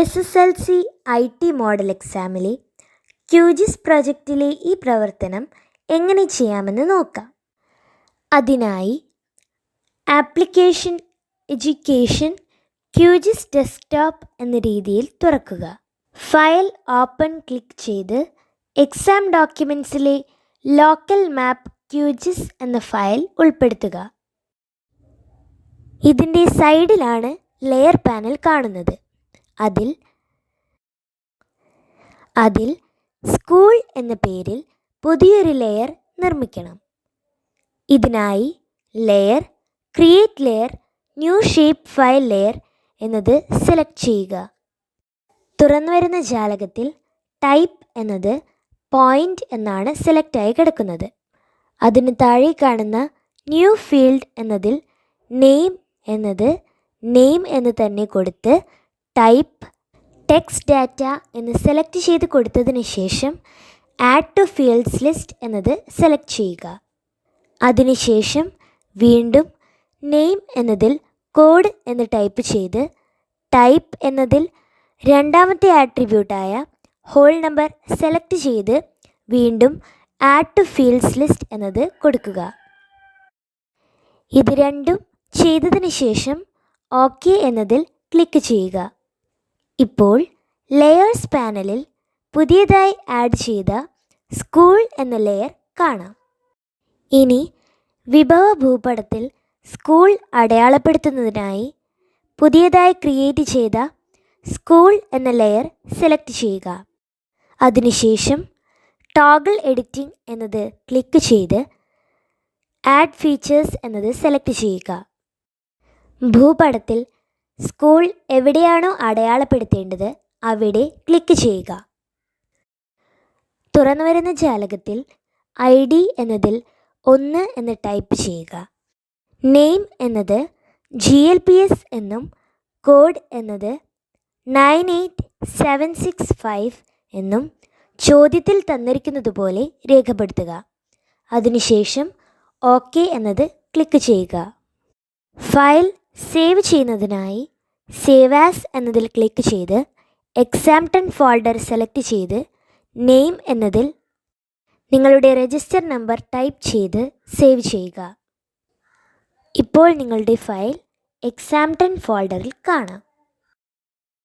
S S L C I T model എക്സാമിലെ QGIS പ്രൊജക്റ്റിലെ ഈ പ്രവർത്തനം എങ്ങനെ ചെയ്യാമെന്ന് നോക്കാം. അതിനായി ആപ്ലിക്കേഷൻ എഡ്യൂക്കേഷൻ ക്യൂജിസ് ഡെസ്ക്ടോപ്പ് എന്ന രീതിയിൽ തുറക്കുക. ഫയൽ ഓപ്പൺ ക്ലിക്ക് ചെയ്ത് എക്സാം ഡോക്യുമെൻസിലെ ലോക്കൽ മാപ്പ് ക്യൂജിസ് എന്ന ഫയൽ ഉൾപ്പെടുത്തുക. ഇതിന്റെ സൈഡിലാണ് ലെയർ പാനൽ കാണുന്നത്. അതിൽ അതിൽ സ്കൂൾ എന്ന പേരിൽ പുതിയൊരു ലെയർ നിർമ്മിക്കണം. ഇതിനായി layer create layer new shape file layer എന്നത് സെലക്ട് ചെയ്യുക. തുറന്നു വരുന്ന ജാലകത്തിൽ ടൈപ്പ് എന്നത് പോയിന്റ് എന്നാണ് സെലക്റ്റായി കിടക്കുന്നത്. അതിന് താഴെ കാണുന്ന ന്യൂ ഫീൽഡ് എന്നതിൽ നെയിം എന്നത് നെയിം എന്ന് തന്നെ കൊടുത്ത് ടൈപ്പ് ടെക്സ്റ്റ് ഡാറ്റ എന്ന് സെലക്ട് ചെയ്ത് കൊടുത്തതിന് ശേഷം ആഡ് ടു ഫീൽഡ്സ് ലിസ്റ്റ് എന്നത് സെലക്ട് ചെയ്യുക. അതിനുശേഷം വീണ്ടും നെയിം എന്നതിൽ കോഡ് എന്ന് ടൈപ്പ് ചെയ്ത് ടൈപ്പ് എന്നതിൽ രണ്ടാമത്തെ ആട്രിബ്യൂട്ടായ ഹോൾ നമ്പർ സെലക്ട് ചെയ്ത് വീണ്ടും ആഡ് ടു ഫീൽഡ്സ് ലിസ്റ്റ് എന്നത് കൊടുക്കുക. ഇത് രണ്ടും ചെയ്തതിന് ശേഷം ഓക്കെ എന്നതിൽ ക്ലിക്ക് ചെയ്യുക. ഇപ്പോൾ ലെയേഴ്സ് പാനലിൽ പുതിയതായി ആഡ് ചെയ്ത സ്കൂൾ എന്ന ലെയർ കാണാം. ഇനി വിഭവ ഭൂപടത്തിൽ സ്കൂൾ അടയാളപ്പെടുത്തുന്നതിനായി പുതിയതായി ക്രിയേറ്റ് ചെയ്ത സ്കൂൾ എന്ന ലെയർ സെലക്ട് ചെയ്യുക. അതിനുശേഷം ടോഗിൾ എഡിറ്റിംഗ് എന്നത് ക്ലിക്ക് ചെയ്ത് ആഡ് ഫീച്ചേഴ്സ് എന്നത് സെലക്ട് ചെയ്യുക. ഭൂപടത്തിൽ സ്കൂൾ എവിടെയാണോ അടയാളപ്പെടുത്തേണ്ടത് അവിടെ ക്ലിക്ക് ചെയ്യുക. തുറന്നു വരുന്ന ജാലകത്തിൽ ഐ ഡി എന്നതിൽ ഒന്ന് എന്ന് ടൈപ്പ് ചെയ്യുക. നെയിം എന്നത് ജി എൽ പി എസ് എന്നും കോഡ് എന്നത് nine eight seven six five എന്നും ചോദ്യത്തിൽ തന്നിരിക്കുന്നതുപോലെ രേഖപ്പെടുത്തുക. അതിനുശേഷം ഓക്കെ എന്നത് ക്ലിക്ക് ചെയ്യുക. ഫയൽ സേവ് ചെയ്യുന്നതിനായി സേവ് ആസ് എന്നതിൽ ക്ലിക്ക് ചെയ്ത് എക്സാംടൺ ഫോൾഡർ സെലക്ട് ചെയ്ത് നെയിം എന്നതിൽ നിങ്ങളുടെ രജിസ്റ്റർ നമ്പർ ടൈപ്പ് ചെയ്ത് സേവ് ചെയ്യുക. ഇപ്പോൾ നിങ്ങളുടെ ഫയൽ എക്സാംടൺ ഫോൾഡറിൽ കാണാം.